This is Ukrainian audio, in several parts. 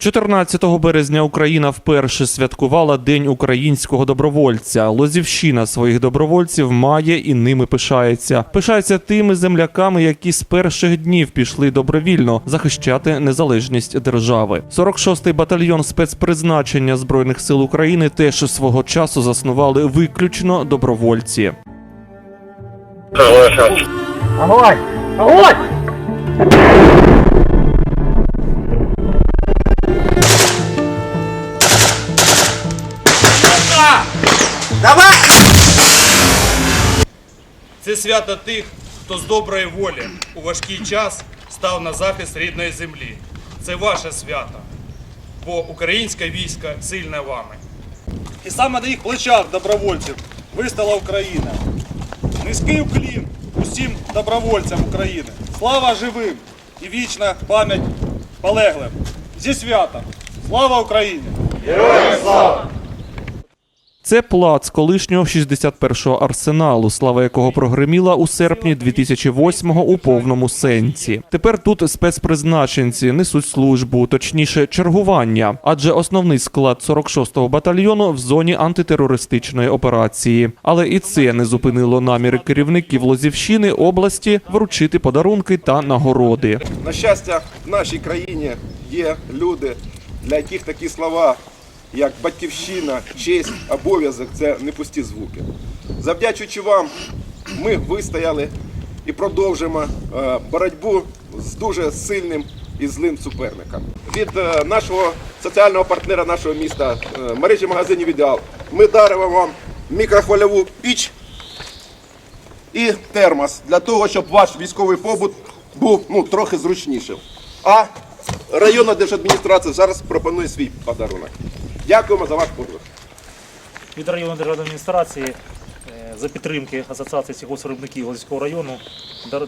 14 березня Україна вперше святкувала День українського добровольця. Лозівщина своїх добровольців має і ними пишається. Пишається тими земляками, які з перших днів пішли добровільно захищати незалежність держави. 46-й батальйон спецпризначення збройних сил України теж свого часу заснували виключно добровольці. Огонь! Огонь! Давай! Це свято тих, хто з доброї волі у важкий час став на захист рідної землі. Це ваше свято, бо українське військо сильне вами. І саме на їх плечах добровольців вистала Україна. Низький уклін усім добровольцям України. Слава живим і вічна пам'ять полеглим. Зі святом! Слава Україні! Це плац колишнього 61-го арсеналу, слава якого прогреміла у серпні 2008-го у повному сенсі. Тепер тут спецпризначенці несуть службу, точніше чергування, адже основний склад 46-го батальйону в зоні антитерористичної операції. Але і це не зупинило наміри керівників Лозівщини області вручити подарунки та нагороди. На щастя, в нашій країні є люди, для яких такі слова, як батьківщина, честь, обов'язок це не пусті звуки. Завдячуючи вам, ми вистояли і продовжимо е, боротьбу з дуже сильним і злим суперником. Від е, нашого соціального партнера нашого міста, е, мережі магазинів Ідеал, ми даримо вам мікрохвильову піч і термос для того, щоб ваш військовий побут був ну, трохи зручнішим. А районна держадміністрація зараз пропонує свій подарунок. Дякуємо за ваш подвиг. від районної державної адміністрації е, за підтримки Асоціації сільгоспвиробників Лозівського району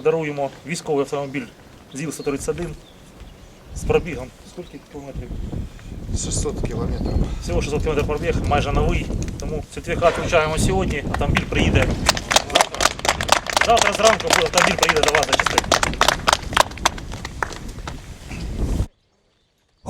даруємо військовий автомобіль ЗІЛ-131 з пробігом. Скільки кілометрів? 600 кілометрів. Всього 600 км пробіг, майже новий. Тому сертифікат вручаємо сьогодні, автомобіль приїде завтра. Завтра зранку автомобіль приїде до вас зачистити.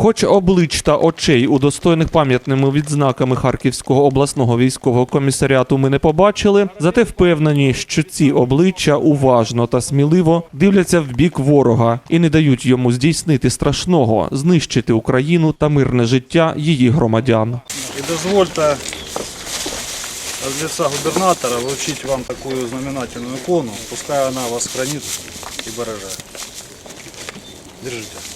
Хоч облич та очей, удостоєних пам'ятними відзнаками Харківського обласного військового комісаріату ми не побачили, зате впевнені, що ці обличчя уважно та сміливо дивляться в бік ворога і не дають йому здійснити страшного знищити Україну та мирне життя її громадян. І дозвольте від лица губернатора вручити вам таку знаменательну ікону. Пускай вона вас хранить і береже. Держите.